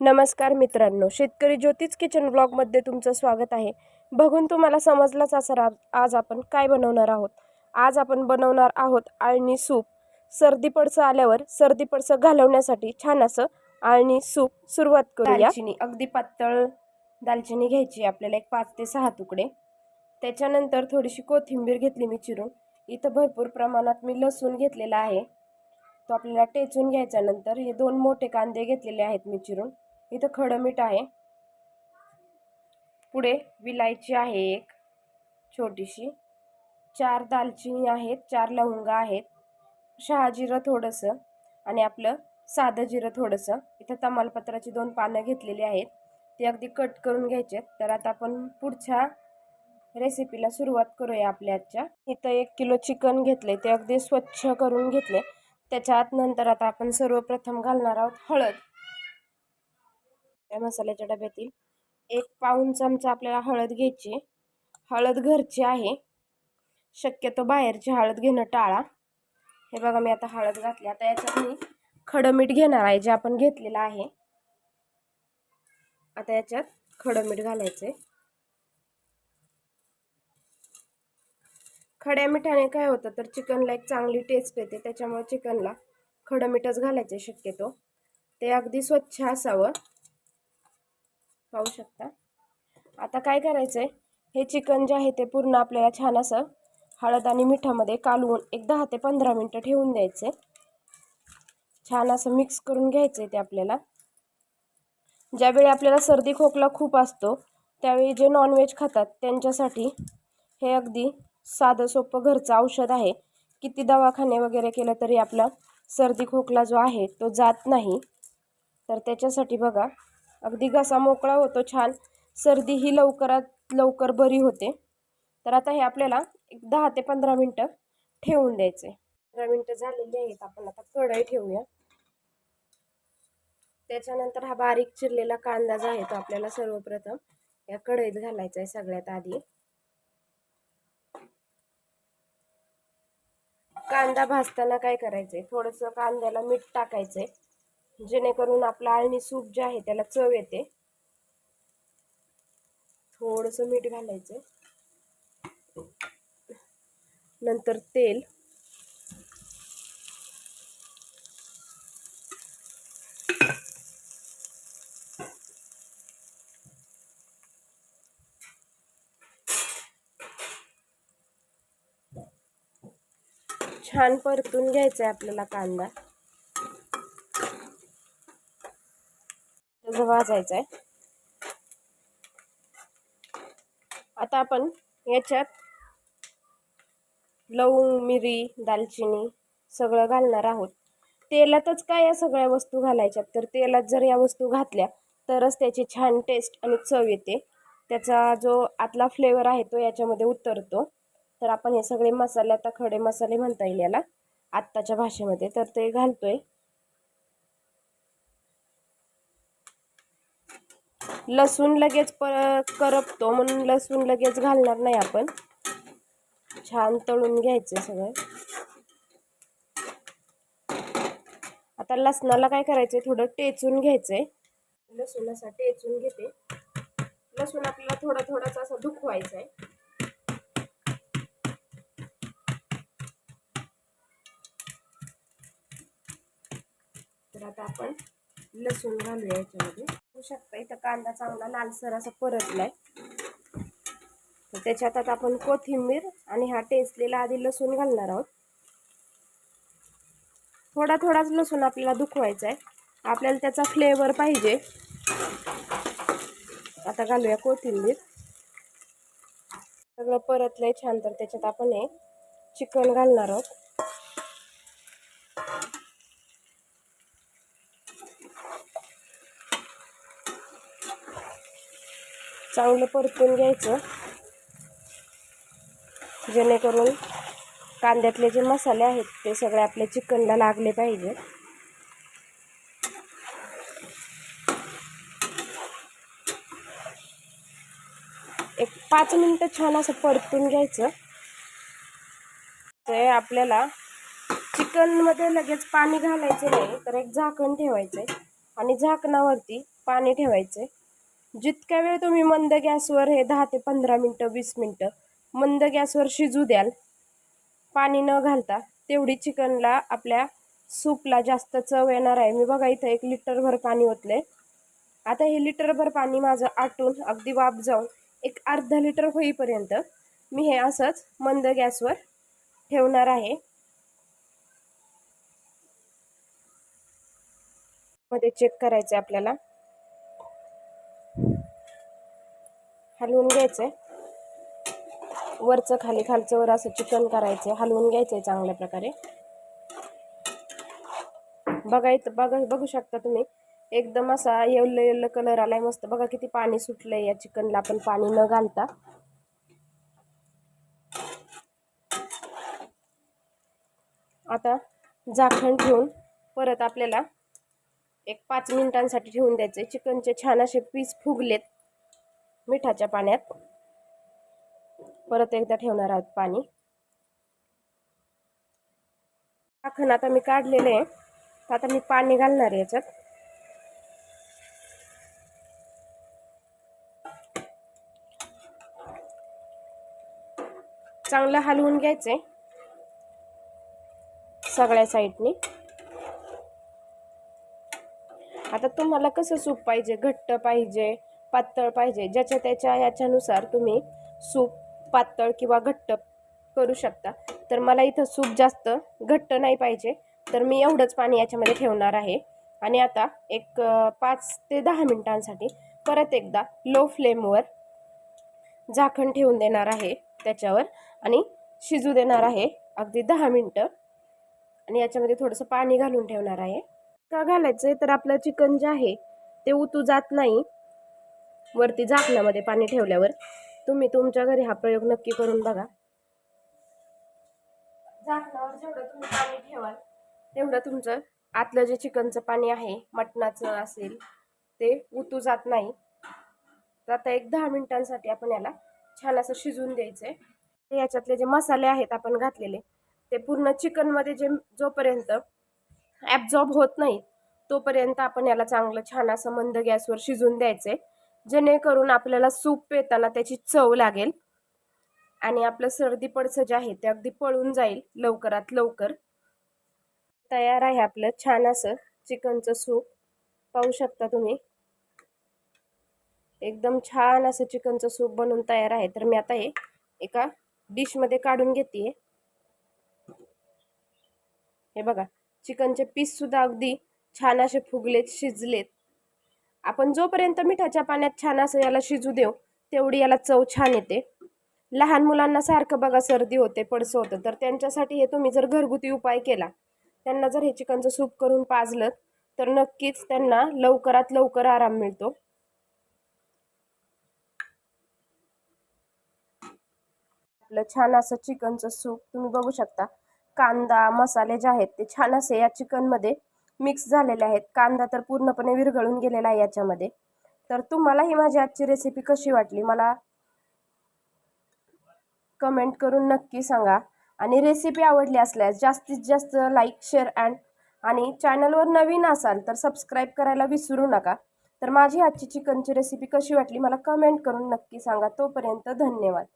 नमस्कार मित्रांनो शेतकरी ज्योतिष किचन ब्लॉगमध्ये तुमचं स्वागत आहे. बघून तुम्हाला समजलंच असं रा आज आपण काय बनवणार आहोत. आज आपण बनवणार आहोत आळणी सूप. सर्दी पडसं आल्यावर सर्दी पडसं घालवण्यासाठी छान असं आळणी सूप सुरुवात करूया. दालचिनी अगदी पातळ दालचिनी घ्यायची आपल्याला एक पाच ते सहा तुकडे. त्याच्यानंतर थोडीशी कोथिंबीर घेतली मी चिरून. इथं भरपूर प्रमाणात मी लसूण घेतलेला आहे. तो आपल्याला टेचून घ्यायचा नंतर हे दोन मोठे कांदे घेतलेले आहेत मी चिरून. इथं खडं मीठ आहे. पुढे विलायची आहे एक छोटीशी. चार दालचिनी आहेत चार लवंगा आहेत. शहाजिरं थोडंसं आणि आपलं साधं जिरं थोडंसं. इथं तमालपत्राची दोन पानं घेतलेली आहेत. ती अगदी कट करून घ्यायचे आहेत. तर आता आपण पुढच्या रेसिपीला सुरुवात करूया आपल्या आजच्या. इथं एक किलो चिकन घेतले ते अगदी स्वच्छ करून घेतले त्याच्यात नंतर आता आपण सर्वप्रथम घालणार आहोत हळद. त्या मसाल्याच्या डब्यातील एक पाऊन चमचा आपल्याला हळद घ्यायची. हळद घरची आहे. शक्यतो बाहेरची हळद घेणं टाळा. हे बघा मी आता हळद घातली. आता याच्यात मी खडं मीठ घेणार आहे जे आपण घेतलेलं आहे. आता याच्यात खडं मीठ घालायचं आहे खड्या मिठाने काय होतं तर चिकनला एक चांगली टेस्ट येते. त्याच्यामुळे चिकनला खडं मीठच घालायचं शक्यतो. ते अगदी स्वच्छ असावं. पाहू शकता. आता काय करायचं आहे हे चिकन जे आहे ते पूर्ण आपल्याला छान असं हळद आणि मिठामध्ये कालवून एक दहा ते पंधरा मिनटं ठेवून द्यायचे. छान असं मिक्स करून घ्यायचं आहे ते आपल्याला. ज्यावेळी आपल्याला सर्दी खोकला खूप असतो त्यावेळी जे नॉनव्हेज खातात त्यांच्यासाठी हे अगदी साधं सोपं घरचं औषध आहे. किती दवाखाने वगैरे केलं तरी आपला सर्दी खोकला जो आहे तो जात नाही. तर त्याच्यासाठी बघा अगदी घसा मोकळा होतो छान. सर्दी ही लवकरात लवकर बरी होते. तर आता हे आपल्याला एक दहा ते पंधरा मिनटं ठेवून द्यायचे. पंधरा मिनटं झालेली आहेत. आपण आता कढई ठेवूया. त्याच्यानंतर हा बारीक चिरलेला कांदा जो आहे तो आपल्याला सर्वप्रथम या कढईत घालायचा आहे सगळ्यात आधी. कांदा भाजताना काय करायचंय? थोडंसं कांद्याला मीठ टाकायचंय. जेणेकरून आपलं आळणी सूप जे आहे त्याला चव येते. थोडंसं मीठ घालायचं. नंतर तेल. छान परतून घ्यायचा आहे आपल्याला कांदा. पावडर भाजायचं आहे आता आपण याच्यात लवंग मिरी दालचिनी सगळं घालणार आहोत. तेलातच काय या सगळ्या वस्तू घालायच्यात? तर तेलात जर या वस्तू घातल्या तरच त्याची छान टेस्ट आणि चव येते. त्याचा जो आतला फ्लेवर आहे तो याच्यामध्ये उतरतो. तर आपण हे सगळे मसाले आता खडे मसाले म्हणता येईल याला आत्ताच्या भाषेमध्ये. तर ते घालतोय. लसूण लगेच पर करपतो म्हणून लसूण लगेच घालणार नाही आपण. छान तळून घ्यायचं सगळं. आता लसणाला काय करायचंय? थोडं टेचून घ्यायचंय. लसूण असा टेचून घेते. लसूण आपल्याला थोडा थोडाच असं दुखवायचा आहे तर आता आपण लसूण घालूया याच्यामध्ये. बघू शकता इथं कांदा चांगला लालसर असा परतलाय. तर त्याच्यात आता आपण कोथिंबीर आणि हा टेचलेला आधी लसूण घालणार आहोत. थोडा थोडाच लसूण आपल्याला दुखवायचा आहे आपल्याला त्याचा फ्लेवर पाहिजे. आता घालूया कोथिंबीर. सगळं परतलंय छान तर त्याच्यात आपण हे चिकन घालणार आहोत. चांगलं परतून घ्यायचं. जेणेकरून कांद्यातले जे मसाले आहेत ते सगळे आपल्या चिकनला लागले पाहिजे. एक पाच मिनटं छान असं परतून घ्यायचं. ते आपल्याला चिकनमध्ये लगेच पाणी घालायचं नाही तर एक झाकण ठेवायचं आहे. आणि झाकणावरती पाणी ठेवायचे जितक्या वेळ तुम्ही मंद गॅसवर हे दहा ते पंधरा मिनटं वीस मिनटं मंद गॅसवर शिजू द्याल पाणी न घालता तेवढी चिकनला आपल्या सूपला जास्त चव येणार आहे. मी बघा इथं एक लिटरभर पाणी ओतले आता हे लिटरभर पाणी माझं आटून अगदी वाफ जाऊन एक अर्धा लिटर होईपर्यंत मी हे असंच मंद गॅसवर ठेवणार आहे. मध्ये चेक करायचं आपल्याला. हलवून घ्यायचं आहे वरचं खाली खालचं वर असं चिकन करायचं हलवून घ्यायचं आहे चांगल्या प्रकारे. बघा इथं बघा बघू शकता तुम्ही. एकदम असा येल्लो येल्लो कलर आलाय मस्त. बघा किती पाणी सुटलंय या चिकनला आपण पाणी न घालता. आता झाकण ठेवून परत आपल्याला एक पाच मिनिटांसाठी ठेवून आहे चिकनचे छान असे पीस फुगलेत. मिठाच्या पाण्यात. परत एकदा ठेवणार आहोत पाणी. झाकण आता मी काढलेलं आहे. आता मी पाणी घालणार आहे याच्यात. चांगलं हलवून घ्यायचंय. सगळ्या साईडनी. आता तुम्हाला कसं सूप पाहिजे? घट्ट पाहिजे? पातळ पाहिजे. ज्याच्या त्याच्या याच्यानुसार तुम्ही सूप पातळ किंवा घट्ट करू शकता. तर मला इथं सूप जास्त घट्ट नाही पाहिजे. तर मी एवढंच पाणी याच्यामध्ये ठेवणार आहे. आणि आता एक पाच ते दहा मिनटांसाठी परत एकदा लो फ्लेमवर झाकण ठेवून देणार आहे त्याच्यावर आणि शिजू देणार आहे अगदी दहा मिनटं. आणि याच्यामध्ये थोडंसं पाणी घालून ठेवणार आहे. का घालायचं आहे तर आपलं चिकन जे आहे ते उतू जात नाही. वरती झाकण्यामध्ये पाणी ठेवल्यावर तुम्ही तुमच्या घरी हा प्रयोग नक्की करून बघा. झाकणावर जेवढं तुम्ही पाणी ठेवाल तेवढं तुमचं आतलं जे चिकनचं पाणी आहे मटणाचं असेल ते उतू जात नाही. तर आता एक दहा मिनिटांसाठी आपण याला छान असं शिजून द्यायचं आहे याच्यातले जे मसाले आहेत आपण घातलेले ते पूर्ण चिकनमध्ये जे जोपर्यंत ॲब्झॉर्ब होत नाही तोपर्यंत आपण याला चांगलं छान असं मंद गॅसवर शिजवून द्यायचं आहे जेणेकरून आपल्याला सूप पेताना त्याची चव लागेल. आणि आपलं सर्दी पडसं जे आहे ते अगदी पळून जाईल लवकरात लवकर. तयार आहे आपलं छान असं चिकनचं सूप. पाहू शकता तुम्ही. एकदम छान असं चिकनचं सूप बनवून तयार आहे. तर मी आता हे एका डिशमध्ये काढून घेते. हे बघा चिकनचे पीससुद्धा अगदी छान असे फुगलेत शिजलेत. आपण जोपर्यंत मिठाच्या पाण्यात छान असं याला शिजू देऊ तेवढी याला चव छान येते. लहान मुलांना सारखं बघा सर्दी होते पडसं होतं तर त्यांच्यासाठी हे तुम्ही जर घरगुती उपाय केला त्यांना जर हे चिकनचं सूप करून पाजलं तर नक्कीच त्यांना लवकरात लवकर आराम मिळतो. आपलं छान असं चिकनचं सूप तुम्ही बघू शकता. कांदा मसाले जे आहेत ते छान असे या चिकनमध्ये मिक्स झालेले आहेत. कांदा तर पूर्णपणे विरघळून गेलेला आहे याच्यामध्ये. तर तुम्हाला ही माझी आजची रेसिपी कशी वाटली? मला कमेंट करून नक्की सांगा. आणि रेसिपी आवडली असल्यास जास्तीत जास्त लाईक शेअर अँड आणि चॅनलवर नवीन असाल तर सबस्क्राईब करायला विसरू नका. तर माझी आजची चिकनची रेसिपी कशी वाटली? मला कमेंट करून नक्की सांगा. तोपर्यंत धन्यवाद.